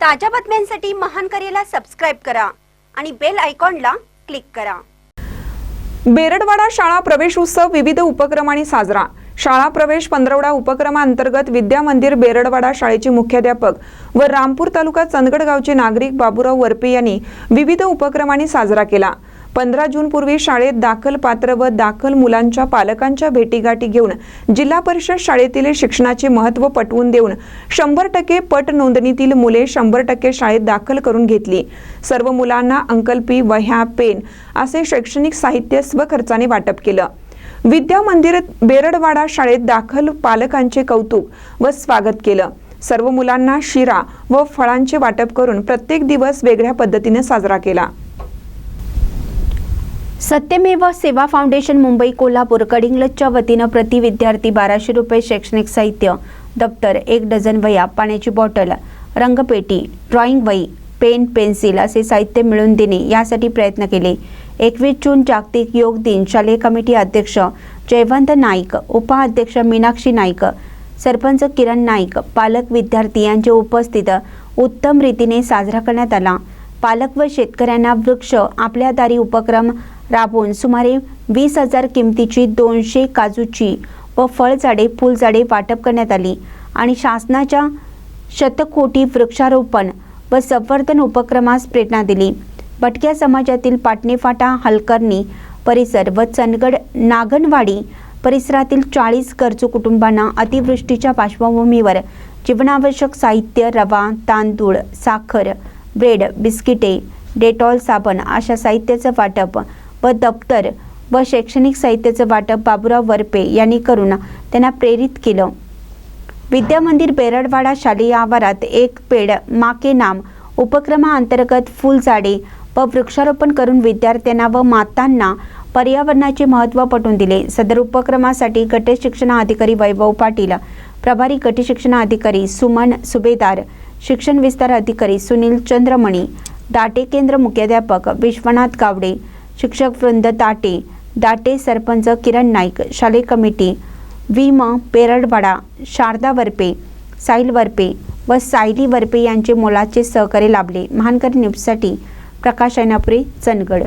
ताज्या बातम्यांसाठी महान करेला सबस्क्राईब करा आणि बेल आयकॉनला क्लिक करा. बेरडवाडा शाळा प्रवेश उत्सव विविध उपक्रमाने साजरा. शाळा प्रवेश पंधरवडा उपक्रमाअंतर्गत विद्या मंदिर बेरडवाडा शाळेचे मुख्याध्यापक व रामपूर तालुका चंदगड गावचे नागरिक बाबूराव वरपे यांनी विविध उपक्रमाने साजरा केला. पंधरा जून पूर्वी शाळेत दाखल पात्र व दाखल मुलांच्या पालकांच्या भेटीगाठी घेऊन जिल्हा परिषद शाळेतील शिक्षणाचे महत्त्व पटवून देऊन शंभर टक्के पट नोंदणीतील मुले शंभर टक्के शाळेत दाखल करून घेतली. सर्व मुलांना अंकल्पी वह्या पेन असे शैक्षणिक साहित्य स्वखर्चाने वाटप केलं. विद्या मंदिर बेरडवाडा शाळेत दाखल पालकांचे कौतुक व स्वागत केलं. सर्व मुलांना शिरा व फळांचे वाटप करून प्रत्येक दिवस वेगळ्या पद्धतीने साजरा केला. सत्यमेव सेवा फाउंडेशन मुंबई कोल्हापूर कडिंग्लजच्या वतीनं प्रति विद्यार्थी बाराशे रुपये शैक्षणिक साहित्य दप्तर एक डझन वह्या पाण्याची बॉटल रंगपेटी ड्रॉइंग वही पेन पेन्सिल असे साहित्य मिळवून देणे यासाठी प्रयत्न केले. एकवीस जून जागतिक योग दिन शालेय कमिटी अध्यक्ष जयवंत नाईक उपाध्यक्ष मीनाक्षी नाईक सरपंच किरण नाईक पालक विद्यार्थी यांचे उपस्थित उत्तम रीतीने साजरा करण्यात आला. पालक व शेतकऱ्यांना वृक्ष आपल्या दारी उपक्रम राबवून सुमारे वीस हजार किमतीची दोनशे काजूची व फळझाडे फुलझाडे वाटप करण्यात आली आणि शासनाच्या शतकोटी वृक्षारोपण व संवर्धन उपक्रमास प्रेरणा दिली. भटक्या समाजातील पाटणेफाटा हलकर्णी परिसर व चंदगड नागनवाडी परिसरातील चाळीस गरजू कुटुंबांना अतिवृष्टीच्या पार्श्वभूमीवर जीवनावश्यक साहित्य रवा तांदूळ साखर ब्रेड बिस्किटे डेटॉल साबण अशा साहित्याचं वाटप व दप्तर व शैक्षणिक साहित्याचं वाटप बाबुराव वरपे यांनी करून त्यांना प्रेरित केलं. विद्यामंदिर बेरडवाडा शालेय आवारात एक पेड माके नाम उपक्रमाअंतर्गत फुलझाडे व वृक्षारोपण करून विद्यार्थ्यांना व मातांना पर्यावरणाचे महत्त्व पटवून दिले. सदर उपक्रमासाठी गट शिक्षणाधिकारी वैभव पाटील प्रभारी गट शिक्षणाधिकारी सुमन सुभेदार शिक्षण विस्तार अधिकारी सुनील चंद्रमणी दाटे केंद्र मुख्याध्यापक विश्वनाथ गावडे शिक्षक वृंद दाटे दाटे सरपंच किरण नाईक शालेय कमिटी विम पेरडवाडा शारदा वरपे साईल वरपे व सायली वरपे यांचे मोलाचे सहकार्य लाभले. महानकर न्यूजसाठी प्रकाश ऐनापुरे चंदगड.